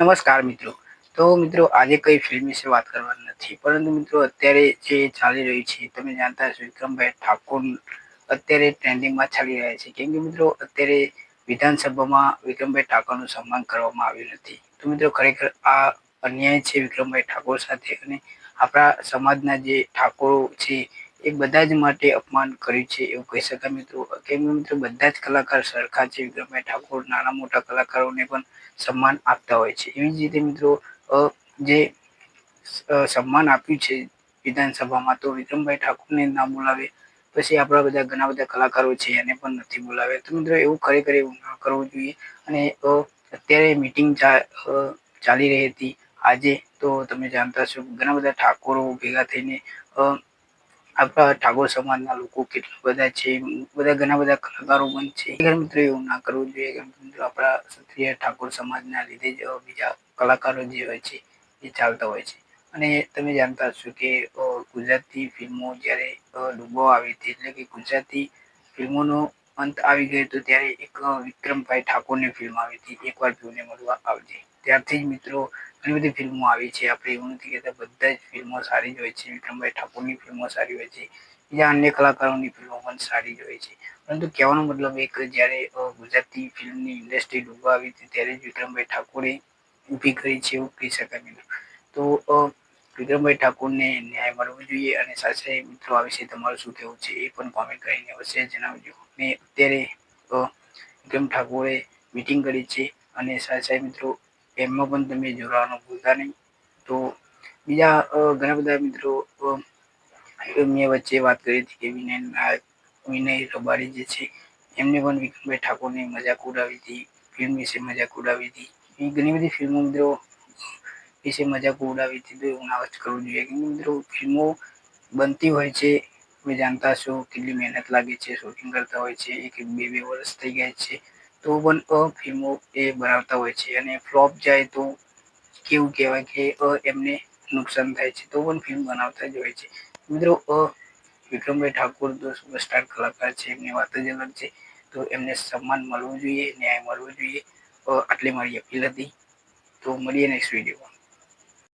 નમસ્કાર મિત્રો. તો મિત્રો, આજે કઈ ફિલ્મ વિશે વાત કરવાની નથી. પરંતુ મિત્રો, અત્યારે જે ચાલી રહ્યું છે, તમે જાણતા હશો વિક્રમભાઈ ઠાકોર અત્યારે ટ્રેન્ડિંગમાં ચાલી રહ્યા છે. કેમ કે મિત્રો, અત્યારે વિધાનસભામાં વિક્રમભાઈ ઠાકોરનું સન્માન કરવામાં આવ્યું નથી. તો મિત્રો, ખરેખર આ અન્યાય છે વિક્રમભાઈ ઠાકોર સાથે અને આપણા સમાજના જે ઠાકોરો છે એ બધા જ માટે અપમાન કર્યું છે, એવું કહી શકાય મિત્રો. કેમ મિત્રો બધા જ કલાકાર સરખા છે વિક્રમભાઈ ઠાકોર, નાના મોટા કલાકારોને પણ સન્માન આપતા હોય છે. એવી જ રીતે મિત્રો જે સન્માન આપ્યું છે વિધાનસભામાં, તો વિક્રમભાઈ ઠાકોરને ના બોલાવે. પછી આપણા બધા ઘણા બધા કલાકારો છે, એને પણ નથી બોલાવે. તો મિત્રો, એવું ખરેખર એવું ના કરવું જોઈએ. અને અત્યારે મિટિંગ ચાલી રહી હતી. આજે તો તમે જાણતા છો ઘણા બધા ઠાકોરો ભેગા થઈને આપણા ઠાકોર સમાજના લોકો કેટલા બધા છે, બધા ઘણા બધા કલાકારો પણ છે. મિત્રો એવું ના કરવું જોઈએ મિત્રો આપણા ક્ષત્રિય ઠાકોર સમાજના લીધે જ બીજા કલાકારો જે હોય છે, એ ચાલતા હોય છે. અને તમે જાણતા હશો કે ગુજરાતી ફિલ્મો જ્યારે ડૂબો આવી હતી એટલે કે ગુજરાતી ફિલ્મોનો અંત આવી ગયો હતો ત્યારે એક વિક્રમભાઈ ઠાકોરની ફિલ્મ આવી હતી એકવાર જોને મળવા આવજે. ત્યારથી જ મિત્રો ઘણી બધી ફિલ્મો આવી છે. આપણે એવું નથી કહેતા, બધા જ ફિલ્મો સારી જ હોય છે. વિક્રમભાઈ ઠાકોરની ફિલ્મો સારી હોય છે. બીજા અન્ય કલાકારોની ફિલ્મો પણ સારી જ હોય છે. પરંતુ કહેવાનો મતલબ એક, જ્યારે ગુજરાતી ફિલ્મની ઇન્ડસ્ટ્રી ડૂબવા આવી હતી, ત્યારે જ વિક્રમભાઈ ઠાકોરે ઊભી કરી છે એવું કહી શકાય તો વિક્રમભાઈ ઠાકોરને ન્યાય મળવો જોઈએ અને સાથે મિત્રો આ વિશે તમારું શું કહેવું છે એ પણ કોમેન્ટ કરીને અવશ્ય જણાવજો. ને અત્યારે વિક્રમ ઠાકોરે મિટિંગ કરી છે અને સાથે મિત્રો એમાં પણ તમે જોડાવાનું ભૂલતા નહીં. તો બીજા ઘણા બધા મિત્રો મેં વચ્ચે વાત કરી હતી કે વિનય વિનય રબારી જે છે, એમને પણ વિક્રમભાઈ ઠાકોરની મજાક ઉડાવી હતી, ફિલ્મ વિશે મજાક ઉડાવી હતી. એ ઘણી બધી ફિલ્મો મિત્રો વિશે મજાક ઉડાવી હતી, તો એવું ના કરવું જોઈએ. કે મિત્રો ફિલ્મો બનતી હોય છે, તમે જાણતા છો કેટલી મહેનત લાગે છે શૂટિંગ કરતા હોય છે એક બે બે વર્ષ થઈ ગયા છે. તો પણ અ ફિલ્મો એ બનાવતા હોય છે અને ફ્લોપ જાય તો કેવું કહેવાય કે અ એમને નુકસાન થાય છે. તો પણ ફિલ્મ બનાવતા જ હોય છે. મિત્રો, અ વિક્રમભાઈ ઠાકોર તો સુપરસ્ટાર કલાકાર છે, એમની વાત જ અલગ છે. તો એમને સન્માન મળવું જોઈએ, ન્યાય મળવો જોઈએ. આટલી મારી અપીલ હતી. તો મળીએ નેક્સ્ટ વિડીયોમાં